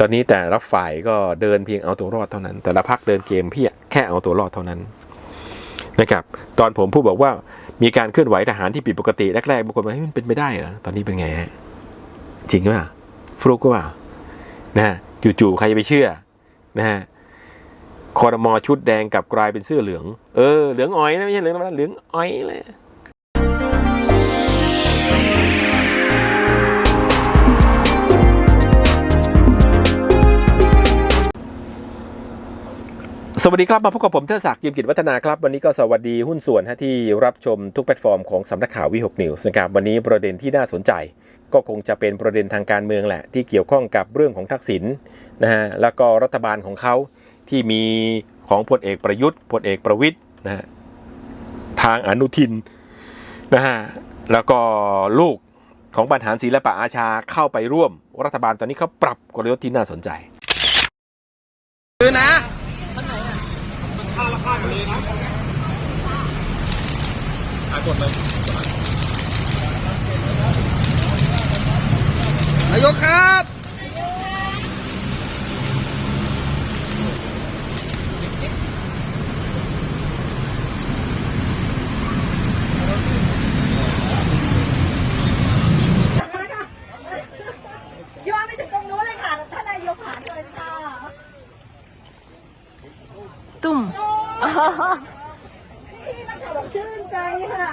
ตอนนี้แต่ละฝ่ายก็เดินเพียงเอาตัวรอดเท่านั้น แต่ละพักเดินเกมเพียงแค่เอาตัวรอดเท่านั้นนะครับ ตอนผมพูดบอกว่ามีการเคลื่อนไหวทหารที่ผิดปกติแรกๆบางคนบอกเฮ้ยมันเป็นไปได้เหรอตอนนี้เป็นไงฮะจริงหรือเปล่าฟลุกก็เปล่านะฮะจู่ๆใครจะไปเชื่อนะฮะคอรมอชุดแดงกลับกลายเป็นเสื้อเหลือง เออเหลืองอ้อยนะไม่ใช่เหลืองธรรมดาเหลืองอ้อยเลย สวัสดีครับ มาพบกับผมเทศศักดิ์จิมกิจวัฒนาครับ วันนี้ก็สวัสดีหุ้นส่วนฮะที่รับชมทุกแพลตฟอร์มของสำนักข่าววิหกนิวส์นะครับวันนี้ประเด็นที่น่าสนใจ ก็คงจะเป็นประเด็นทางการเมืองแหละ ที่เกี่ยวข้องกับเรื่องของทักษิณนะฮะแล้วก็รัฐบาลของเขาที่มีของพลเอกประยุทธ์พลเอกประวิทย์นะฮะทางอนุทินนะฮะแล้วก็ลูกของบรรหารศิลปะอาชาเข้าไปร่วม รัฐบาลตอนนี้เขาปรับกลยุทธ์ที่น่าสนใจ คือนะ นายกครับ ย้อนไปถึงตรงนู้นเลยค่ะท่านนายกผ่านเลยค่ะ ตุ่ม พี่นักข่าวบอกชื่น ใจค่ะ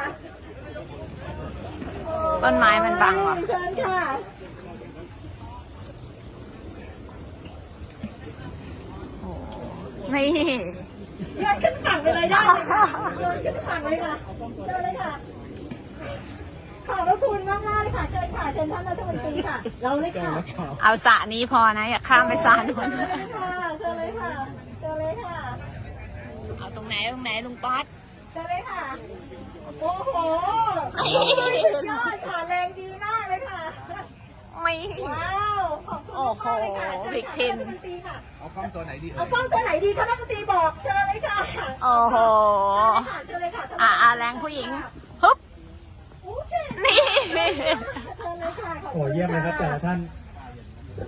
ต้นไม้มันบังว่ะเชิญค่ะนี่ย้อนขึ้นฝั่งไปเลยได้เลยค่ะย้อนขึ้นฝั่งเลยค่ะเชิญเลยค่ะ ขอบพระคุณมากมากๆเลยค่ะ เชิญค่ะ เชิญท่านรัฐมนตรีค่ะ เราเลยค่ะ เอาสระนี้พอนะ อย่าข้ามไปสระนู้นเชิญเลยค่ะ เชิญเลยค่ะเชิญเลยค่ะเอาตรงไหนตรงไหนลุงป๊อต เชิญเลยค่ะ โอ้โหสุดยอดค่ะแรงดีมากเลยค่ะ ไม่ ว้าว ขอบคุณมากเลยค่ะโอ้โหเชิญบิ๊กทินท่ารัฐมตรีค่ะ เอากล้องตัวไหนดีเอากล้องตัวไหนดีท่านรัฐมนตรีบอกเชิญเลยค่ะโอ้โห เชิญเลยค่ะอ่าอ่าแรงผู้หญิงฮึบโอเคนี่ เชิญเลยค่ะขบโอ้คุณเยี่ยมเลยครับแต่ละท่าน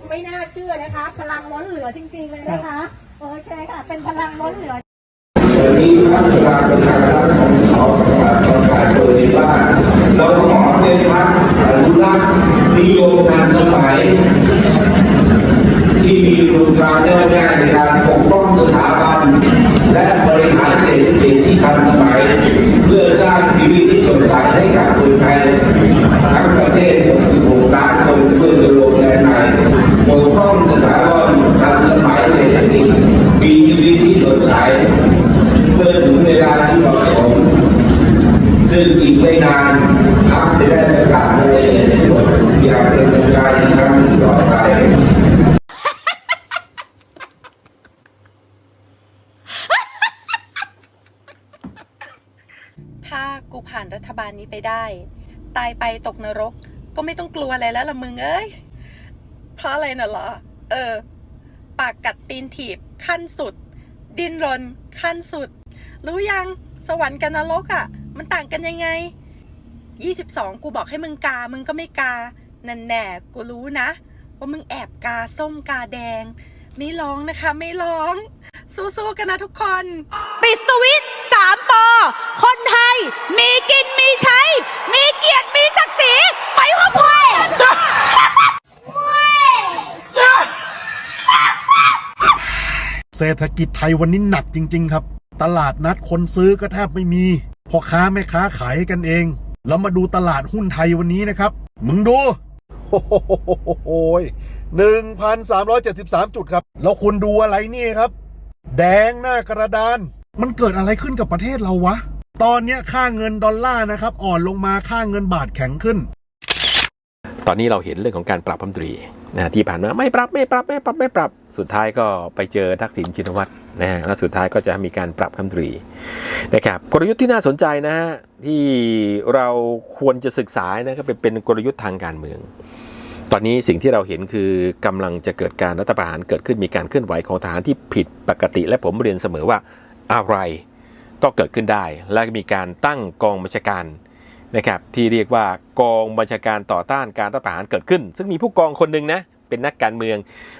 ไม่น่าเชื่อนะคะ พลังล้นเหลือจริงๆเลยนะคะ โอเคค่ะ เป็นพลังล้นเหลือ วันนี้พัฒนาประชารัฐของเขาประกาศประกาศโดย ว่าเราขอเป็นพักอนุรักษ์นิยมทันสมัย ที่มีคุณความแน่วแน่ในการปกป้องสถาบัน และบริหารเศรษฐกิจที่ทันสมัย เพื่อสร้างชีวิตที่สดใสให้กับคนไทยทั้งประเทศ66ล้านคนด้วยสโลแกนใหม่ปกป้องสถาบันทันสมัยเศรษฐกิจมีชีวิตที่สดใสเมื่อถึงเวลาที่เหมาะสม ซึ่งอีกไม่นานพรรคจะได้ประกาศรายละเอียดทั้งหมดอย่างเป็นทางการอีกครั้งหนึ่งต่อไปถ้ากูผ่านรัฐบาลนี้ไปได้ ตายไปตกนรก ก็ไม่ต้องกลัวอะไรแล้วละมึงเอ้ย เพราะอะไรน่ะเหรอ เออ ปากกัดตีนถีบขั้นสุด ดิ้นรนขั้นสุด รู้ยัง สวรรค์กับนรกอะ่ะ มันต่างกันยังไง 22 กูบอกให้มึงกา มึงก็ไม่กา นั่นแน่กูรู้นะ ว่ามึงแอบกาส้มกาแดง ไม่ร้องนะคะ ไม่ร้อง สู้ๆกันนะทุกคน ปิดสวิตสามปอ คนไทย มีกินมีใช้ มีเกียรติมีศักดิ์ศรี ไปพร้อมกันเศรษฐกิจไทยวันนี้หนักจริง ๆ ครับ ตลาดนัดคนซื้อก็แทบไม่มี พ่อค้าแม่ค้าขายกันเอง แล้วมาดูตลาดหุ้นไทยวันนี้นะครับ มึงดูโอ้โหหนึ่งพันสามร้อยเจ็ดสิบสามจุดครับ แล้วคุณดูอะไรนี่ครับ แดงหน้ากระดาน มันเกิดอะไรขึ้นกับประเทศเราวะ ตอนนี้ค่าเงินดอลลาร์นะครับ อ่อนลงมาค่าเงินบาทแข็งขึ้น อนนี้เราเห็นเรื่องของการปรับรัมตรีนะที่ผ่านมาไม่ปรับไม่ปรับไม่ปรับไม่ปรับ สุดท้ายก็ไปเจอทักษิณชินวัตรนะฮะแล้วสุดท้ายก็จะมีการปรับรัมตรีนะครับกลยุทธ์ที่น่าสนใจนะฮะที่เราควรจะศึกษานะก็เป็นเป็นกลยุทธ์ทางการเมือง ตอนนี้สิ่งที่เราเห็นคือกำลังจะเกิดการรัฐประหารเกิดขึ้นมีการเคลื่อนไหวของทหารที่ผิดปกติ และผมเรียนเสมอว่าอะไรก็เกิดขึ้นได้ และมีการตั้งกองบัญชาการ นะครับที่เรียกว่ากองบัญชาการต่อต้านการรัฐประหารเกิดขึ้น ซึ่งมีผู้กองคนหนึ่งนะเป็นนักการเมือง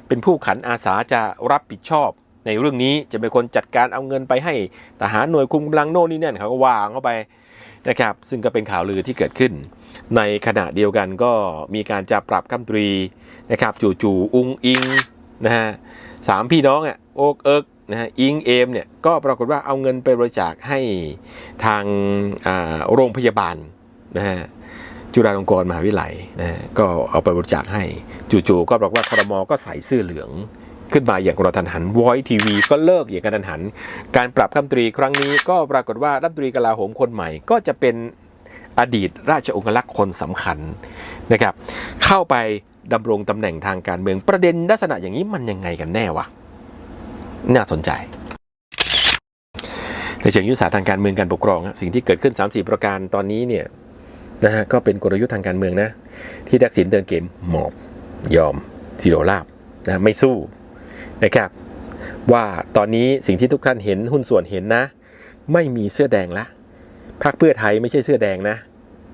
เป็นผู้ขันอาสาจะรับผิดชอบ ในเรื่องนี้จะเป็นคนจัดการเอาเงินไปให้ทหารหน่วยคุมกำลังโน่นนี่นั่นเขาก็วางเข้าไปนะครับซึ่งก็เป็นข่าวลือที่เกิดขึ้น ในขณะเดียวกันก็มีการจะปรับคำตรีนะครับจู่ๆอุงอิงนะฮะสามพี่น้องอะโอกเอิกนะฮะอิงเอมเนี่ยก็ปรากฏว่าเอาเงินไปบริจาคให้ทางโรงพยาบาล นะฮะจุฬาลงกรณ์มหาวิทยาลัยนะฮะก็เอาไปบริจาคให้จู่ๆก็บอกว่าครมก็ใส่เสื้อเหลืองขึ้นมาอย่างกระทันหันวอยทีวีก็เลิกอย่างกระทันหัน การปรับคำตรีครั้งนี้ก็ปรากฏว่ารัฐมนตรีกลาโหมคนใหม่ ก็จะเป็นอดีตราชองครักษ์คนสำคัญนะครับ เข้าไปดำรงตำแหน่งทางการเมืองประเด็นลักษณะอย่างนี้มันยังไงกันแน่วะน่าสนใจในเชิงยุทธศาสตร์ทางการเมืองการปกครอง สิ่งที่เกิดขึ้น 3-4 ประการตอนนี้เนี่ย นะฮะก็เป็นกลยุทธ์ทางการเมืองนะ ที่ทักษิณเดินเกมหมอบยอมทีโรลาบนะไม่สู้นะครับ ว่าตอนนี้สิ่งที่ทุกท่านเห็นหุ้นส่วนเห็นนะ ไม่มีเสื้อแดงละพรรคเพื่อไทยไม่ใช่เสื้อแดงนะ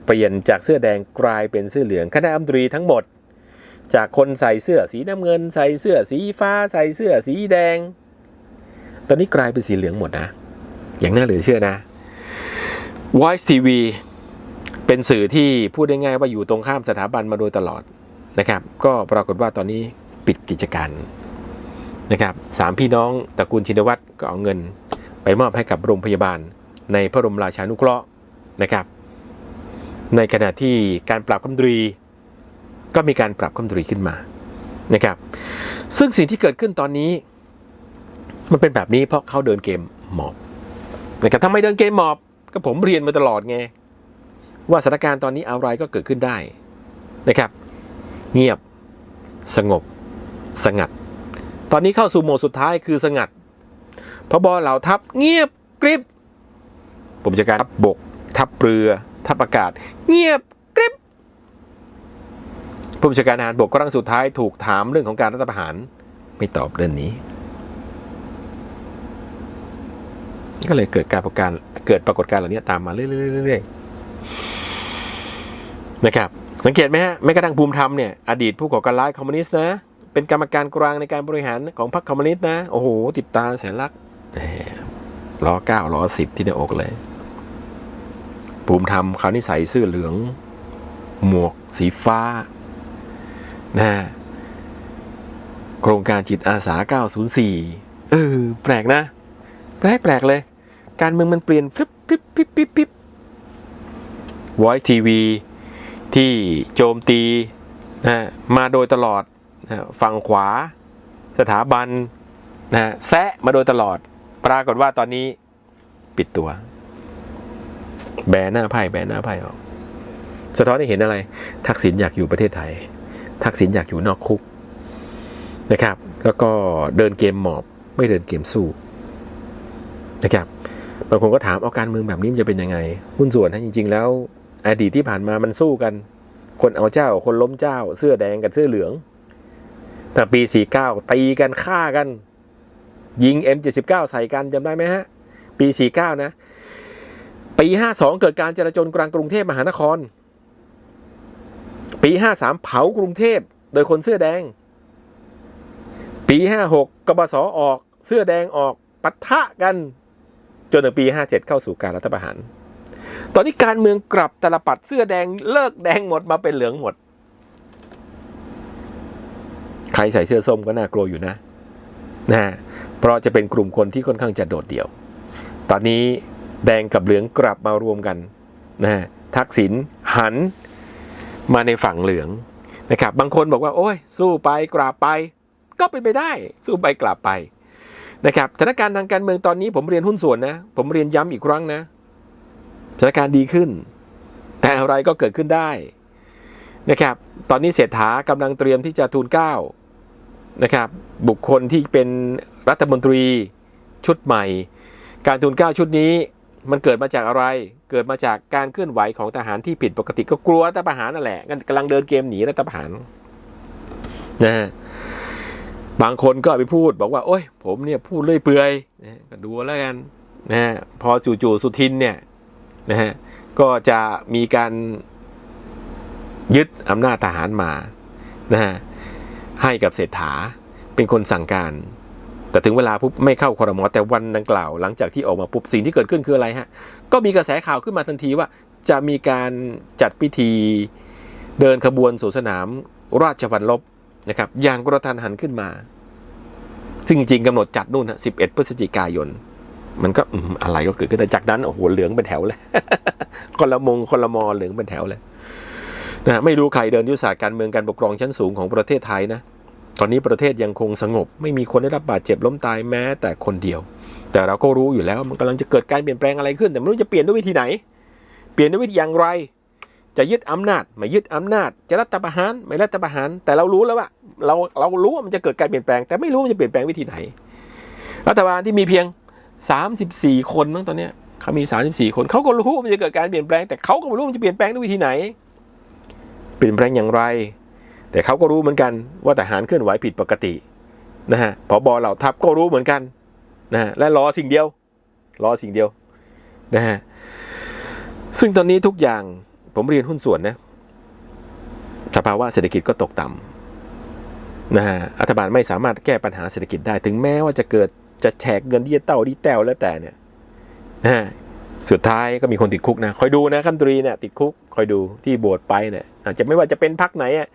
เปลี่ยนจากเสื้อแดงกลายเป็นเสื้อเหลืองคณะรัมตรีทั้งหมด จากคนใส่เสื้อสีน้ำเงิน ใส่เสื้อสีฟ้า ใส่เสื้อสีแดง ตอนนี้กลายเป็นสีเหลืองหมดนะ อย่างน่าเหลือเชื่อนะ Voice TV เป็นสื่อที่พูดได้ง่ายว่าอยู่ตรงข้ามสถาบันมาโดยตลอดนะครับ ก็ปรากฏว่าตอนนี้ปิดกิจการนะครับสามพี่น้องตระกูลชินวัตรก็เอาเงิน ไปมอบให้กับโรงพยาบาล ในพระบรมราชานุเคราะห์นะครับ ในขณะที่การปรับคำตรี ก็มีการปรับคำตรีขึ้นมานะครับ ซึ่งสิ่งที่เกิดขึ้นตอนนี้ มันเป็นแบบนี้เพราะเขาเดินเกมหมอบนะครับถ้าไม่เดินเกมหมอบก็ผมเรียนมาตลอดไง ว่าสถานการณ์ตอนนี้อะไรก็เกิดขึ้นได้นะครับ เงียบสงบ สงัด ตอนนี้เข้าสู่โหมดสุดท้ายคือสงัดพบเหล่าทัพเงียบกริบผมจะการทัพบก ทัพเรือ ทัพอากาศ เงียบกริบผู้บัญชาการทหารบกครั้งสุดท้ายถูกถามเรื่องของการรัฐประหารไม่ตอบเรื่องนี้ ก็เลยเกิดการประการเกิดปรากฏการณ์เหล่านี้ตามมาเรื่อยๆ นะครับสังเกตไหมฮะแม้กระทั่งภูมิธรรมเนี่ยอดีตผู้ก่อการร้ายคอมมิวนิสต์นะเป็นกรรมการกลางในการบริหารของพรรคคอมมิวนิสต์นะโอ้โหติดตาแสนลักล้อเก้าล้อสิบที่หน้าอกเลย ภูมิธรรมคราวนี้ใส่เสื้อเหลือง หมวกสีฟ้านะฮะโครงการจิตอาสา 904 เออ แปลกนะ แปลกแปลกเลย การเมืองมันเปลี่ยนฟลิปฟลิปฟลิปฟลิปฟลิปวอยทีวี ที่โจมตีนะมาโดยตลอดนะฝั่งขวา สถาบันนะแซะมาโดยตลอด ปรากฏว่าตอนนี้ปิดตัว แบนหน้าไพ่แบนหน้าไพ่ออกสะท้อนให้เห็นอะไร ทักษิณอยากอยู่ประเทศไทย ทักษิณอยากอยู่นอกคุกนะครับ แล้วก็เดินเกมหมอบไม่เดินเกมสู้นะครับบางคนก็ถามเอาการเมืองแบบนี้จะเป็นยังไง หุ้นส่วนนะจริง ๆ แล้ว อดีตที่ผ่านมามันสู้กัน คนเอาเจ้า คนล้มเจ้า เสื้อแดงกับเสื้อเหลือง แต่ปี 49 ตีกันฆ่ากัน ยิง M79 ใส่กันจำได้ไหมฮะ ปี 49 นะ ปี 52 เกิดการจราจนกลางกรุงเทพมหานคร ปี 53 เผากรุงเทพโดยคนเสื้อแดง ปี 56กบสออกเสื้อแดงออกปะทะกัน จนถึงปี 57 เข้าสู่การรัฐประหาร ตอนนี้การเมืองกลับตลปัดเสื้อแดงเลิกแดงหมดมาเป็นเหลืองหมด ใครใส่เสื้อส้มก็น่ากลัวอยู่นะนะฮะเพราะจะเป็นกลุ่มคนที่ค่อนข้างจะโดดเดี่ยว ตอนนี้แดงกับเหลืองกลับมารวมกันนะฮะทักษิณหันมาในฝั่งเหลืองนะครับ บางคนบอกว่า โอ้ย สู้ไปกราบไป ก็เป็นไปได้ สู้ไปกลับไปนะครับสถานการณ์ทางการเมืองตอนนี้ผมเรียนหุ้นส่วนนะ ผมเรียนย้ำอีกครั้งนะ สถานการณ์ดีขึ้น แต่อะไรก็เกิดขึ้นได้นะครับ ตอนนี้เศรษฐากำลังเตรียมที่จะทูลเก้านะครับบุคคลที่เป็นรัฐมนตรีชุดใหม่ การทูลเก้าชุดนี้มันเกิดมาจากอะไร เกิดมาจากการเคลื่อนไหวของทหารที่ผิดปกติก็กลัวรัฐประหารนั่นแหละกำลังเดินเกมหนีรัฐประหารนะฮะบางคนก็ไปพูดบอกว่า โอ้ยผมเนี่ยพูดเลื่อยเปื่อยนะก็ดูแล้วกันนะฮะพอจู่ๆสุทินเนี่ย นะฮะก็จะมีการยึดอำนาจทหารมานะฮะให้กับเศรษฐาเป็นคนสั่งการ แต่ถึงเวลาปุ๊บไม่เข้าคอรมอแต่วันดังกล่าว หลังจากที่ออกมาปุ๊บสิ่งที่เกิดขึ้นคืออะไรฮะก็มีกระแสข่าวขึ้นมาทันทีว่าจะมีการจัดพิธีเดินขบวนสู่สนามราชวัลลบนะครับอย่างกระทันหันขึ้นมา ซึ่งจริงๆกำหนดจัดนู่นฮะ11 พฤศจิกายน มันก็อือะไรก็เกิดขึ้นแต่จากนั้นโอ้โหเหลืองเป็นแถวเลย คนละมงคนละมอเหลืองเป็นแถวเลยนะไม่รู้ใครเดินยุทธศาสตร์การเมืองการปกครองชั้นสูงของประเทศไทยนะตอนนี้ประเทศยังคงสงบ ไม่มีคนได้รับบาดเจ็บล้มตายแม้แต่คนเดียว แต่เราก็รู้อยู่แล้วมันกำลังจะเกิดการเปลี่ยนแปลงอะไรขึ้น แต่ไม่รู้จะเปลี่ยนด้วยวิธีไหน เปลี่ยนด้วยวิธีอย่างไร จะยึดอำนาจไม่ยึดอำนาจ จะรัฐประหารไม่รัฐประหาร แต่เรารู้แล้วว่าเราเรารู้ว่ามันจะเกิดการเปลี่ยนแปลง แต่ไม่รู้มันจะเปลี่ยนแปลงวิธีไหน รัฐบาลที่มีเพียง 34 คนมั้งตอนเนี้ยเขามี 34 คนเขาก็รู้ว่ามันจะเกิดการเปลี่ยนแปลง แต่เขาก็ไม่รู้มันจะเปลี่ยนแปลงด้วยวิธีไหน เปลี่ยนแปลงอย่างไร แต่เขาก็รู้เหมือนกันว่าทหารเคลื่อนไหวผิดปกตินะฮะผบเหล่าทัพก็รู้เหมือนกันนะฮะและรอสิ่งเดียว รอสิ่งเดียวนะฮะซึ่งตอนนี้ทุกอย่างผมเรียนหุ้นส่วนนะสภาวะเศรษฐกิจก็ตกต่ำนะฮะรัฐบาลไม่สามารถแก้ปัญหาเศรษฐกิจได้ถึงแม้ว่าจะเกิด จะแฉกเงินดิจิตอลดิจิตอลแล้วแต่เนี่ยนะฮะสุดท้ายก็มีคนติดคุกนะ คอยดูนะขั้นตรีเนี่ยติดคุก คอยดูที่โบสถ์ไปเนี่ยอาจจะไม่ว่าจะเป็นพักไหนอะ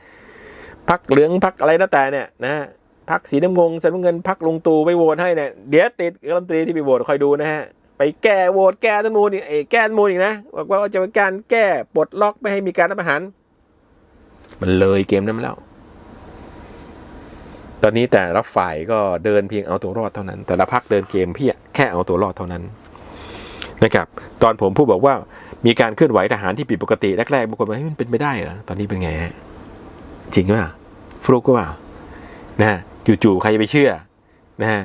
พักเหลืองพักอะไรแล้วแต่เนี่ยนะฮะพักสีน้ำงงสีน้ำเงินพักลุงตูไปโหวตให้เนี่ยเดี๋ยวติดรัฐมนตรีที่ไปโหวตคอยดูนะฮะไปแก้โหวตแก้รัฐธรรมนูญอีกแก้รัฐธรรมนูญอีกนะบอกว่าจะเป็นการแก้ปลดล็อกไม่ให้มีการรัฐประหาร มันเลยเกมนั้นแล้ว ตอนนี้แต่ละฝ่ายก็เดินเพียงเอาตัวรอดเท่านั้น แต่ละพักเดินเกมเพียงแค่เอาตัวรอดเท่านั้นนะครับ ตอนผมพูดบอกว่ามีการเคลื่อนไหวทหารที่ผิดปกติแรกๆบางคนบอกเฮ้ยมันเป็นไม่ได้เหรอตอนนี้เป็นไงฮะจริงหรือเปล่าฟลุกหรือเปล่านะจู่ๆใครจะไปเชื่อนะฮะ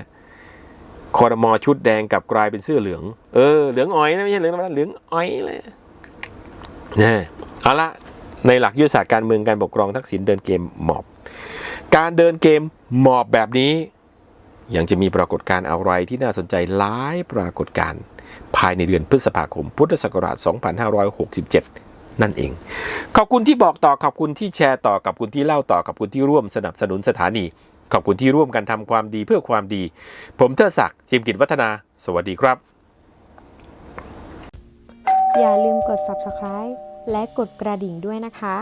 คอรมอชุดแดงกับกลายเป็นเสื้อเหลือง เออเหลืองอ้อยนะไม่ใช่เหลืองธรรมดาเหลืองอ้อยเลยนะเอาละในหลักยุทธศาสตร์การเมืองการปกครองทักษิณเดินเกมหมอบ การเดินเกมหมอบแบบนี้ ยังจะมีปรากฏการณ์อะไรที่น่าสนใจหลายปรากฏการณ์ภายในเดือนพฤษภาคม พุทธศักราช 2567 นั่นเอง ขอบคุณที่บอกต่อขอบคุณที่แชร์ต่อขอบคุณที่เล่าต่อขอบคุณที่ร่วมสนับสนุนสถานี ขอบคุณที่ร่วมกันทำความดีเพื่อความดี ผมเทอศักดิ์จิมกิจวัฒนา สวัสดีครับ อย่าลืมกด subscribe และกดกระดิ่งด้วยนะคะ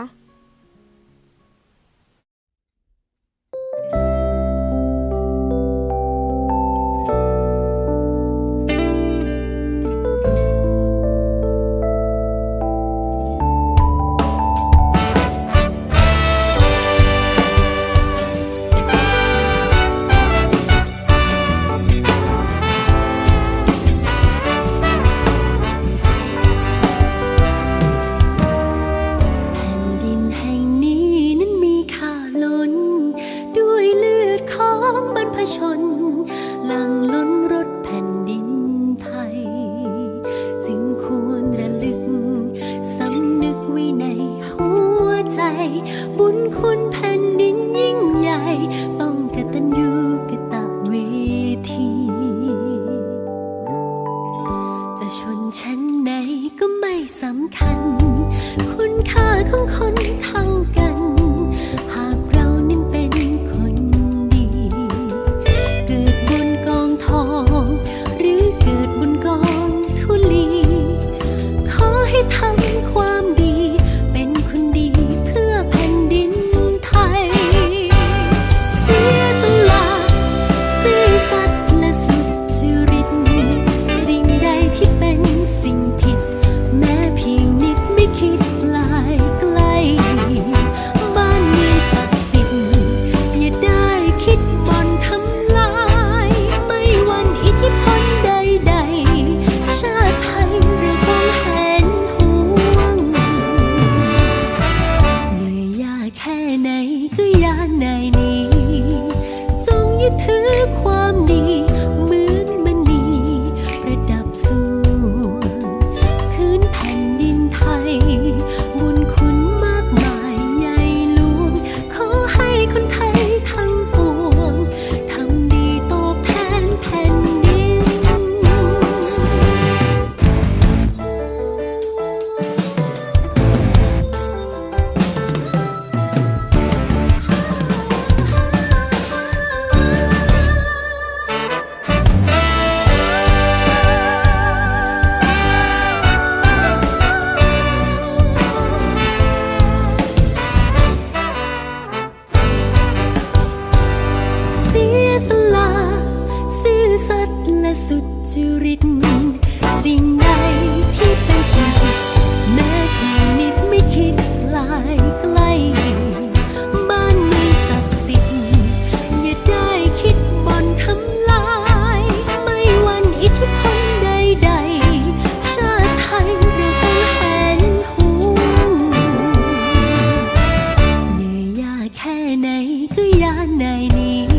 แค่ไหนก็ยานได้นี้